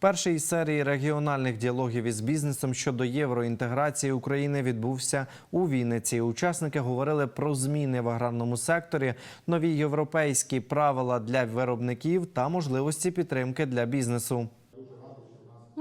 Перший із серії регіональних діалогів із бізнесом щодо євроінтеграції України відбувся у Вінниці. Учасники говорили про зміни в аграрному секторі, нові європейські правила для виробників та можливості підтримки для бізнесу.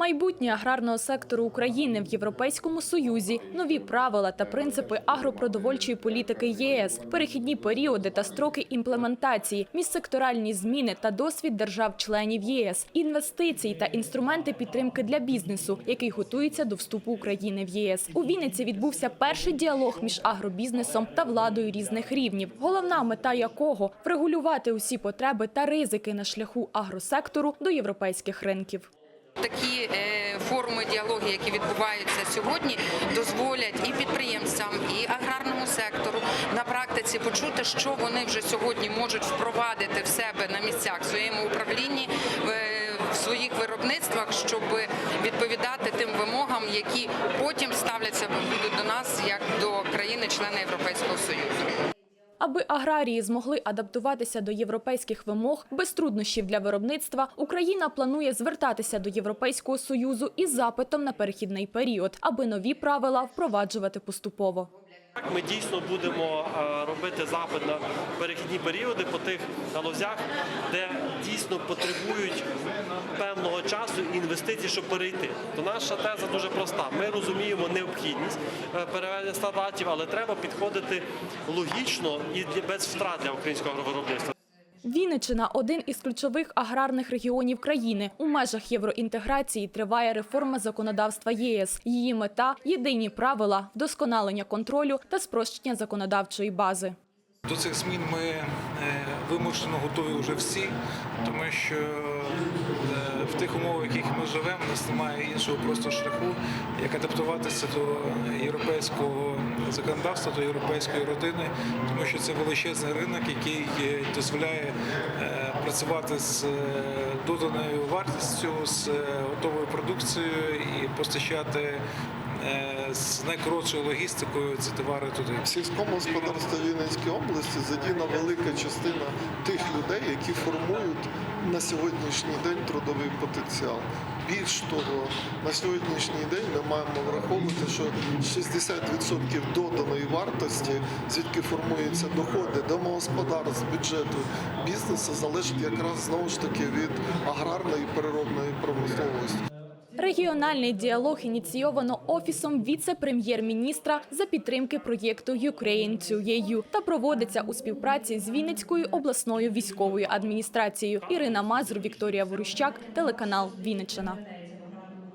Майбутнє аграрного сектору України в Європейському Союзі, нові правила та принципи агропродовольчої політики ЄС, перехідні періоди та строки імплементації, міжсекторальні зміни та досвід держав-членів ЄС, інвестиції та інструменти підтримки для бізнесу, який готується до вступу України в ЄС. У Вінниці відбувся перший діалог між агробізнесом та владою різних рівнів, головна мета якого врегулювати усі потреби та ризики на шляху агросектору до європейських ринків. Такі е, форуми діалоги, які відбуваються сьогодні, дозволять і підприємцям, і аграрному сектору на практиці почути, що вони вже сьогодні можуть впровадити в себе на місцях в своєму управлінні. В своїх виробництвах, щоб відповідати тим вимогам, які потім ставляться до нас як до країни-члена Європейського. Аби аграрії змогли адаптуватися до європейських вимог без труднощів для виробництва, Україна планує звертатися до Європейського союзу із запитом на перехідний період, аби нові правила впроваджувати поступово. Ми дійсно будемо е, робити запит на перехідні періоди по тих галузях, де дійсно потребують певного часу і інвестицій, щоб перейти. То наша теза дуже проста. Ми розуміємо необхідність е, переведення стандартів, але треба підходити логічно і без втрат для українського агровиробництва. Вінниччина – один із ключових аграрних регіонів країни. У межах євроінтеграції триває реформа законодавства єС. Її мета – єдині правила, вдосконалення контролю та спрощення законодавчої бази. До цих змін ми е, вимушено готові вже всі, тому що е, в тих умовах, в яких ми живемо, у нас немає іншого просто шляху, як адаптуватися до європейського законодавства, до європейської родини, тому що це величезний ринок, який е, дозволяє е, працювати з е, доданою вартістю, з готовою продукцією і постачати з найкоротшою логістикою ці товари туди. В сільському господарстві Вінницької області задіяна велика частина тих людей, які формують на сьогоднішній день трудовий потенціал. Більш того, на сьогоднішній день ми маємо враховувати, що 60% доданої вартості, звідки формуються доходи домогосподарств, бюджету бізнесу, залежить якраз знову ж таки від аграрної і переробної промисловості. Регіональний діалог ініційовано офісом віце-прем'єр-міністра за підтримки проєкту «Ukraine to EU» та проводиться у співпраці з Вінницькою обласною військовою адміністрацією. Ірина Мазур, Вікторія Ворущак, телеканал Вінниччина.